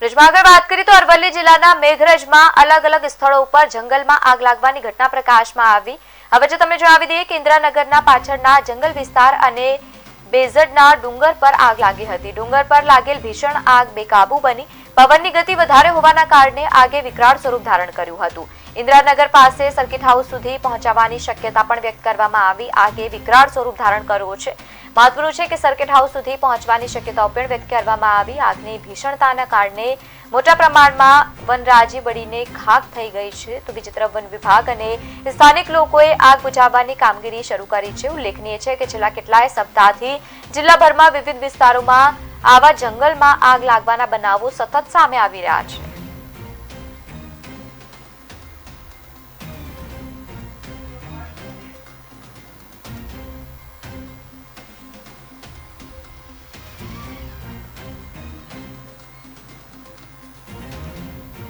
વાત કરીએ તો અરવલ્લી જિલ્લાના મેઘરજમાં અલગ અલગ સ્થળો ઉપર જંગલમાં આગ લાગવાની ઘટના પ્રકાશમાં આવી. હવે જો તમને જણાવી દઈએ કે ઇન્દ્રાનગરના પાછળના જંગલ વિસ્તાર અને બેઝડના ડુંગર પર આગ લાગી હતી. ડુંગર પર લાગેલ ભીષણ આગ બેકાબુ બની. પવનની ગતિ વધારે હોવાના કારણે આગે વિકરાળ સ્વરૂપ ધારણ કર્યું હતું. ઇન્દ્રાનગર પાસે સર્કિટ હાઉસ સુધી પહોંચવાની શક્યતા પણ વ્યક્ત કરવામાં આવી. આગે વિકરાળ સ્વરૂપ ધારણ કર્યું છે. મહત્વનું છે કે સર્કિટ હાઉસ સુધી પહોંચવાની શક્યતાઓ પણ વ્યક્ત કરવામાં આવી. આગની ભીષણતાના કારણે મોટા પ્રમાણમાં વનરાજી બળીને ખાક થઈ ગઈ છે. તો બીજી તરફ વન વિભાગ અને સ્થાનિક લોકોએ આગ બુઝાવવાની કામગીરી શરૂ કરી છે. ઉલ્લેખનીય છે કે છેલ્લા કેટલાય સપ્તાહથી જિલ્લાભરમાં વિવિધ વિસ્તારોમાં આવા જંગલમાં આગ લાગવાના બનાવો સતત સામે આવી રહ્યા છે.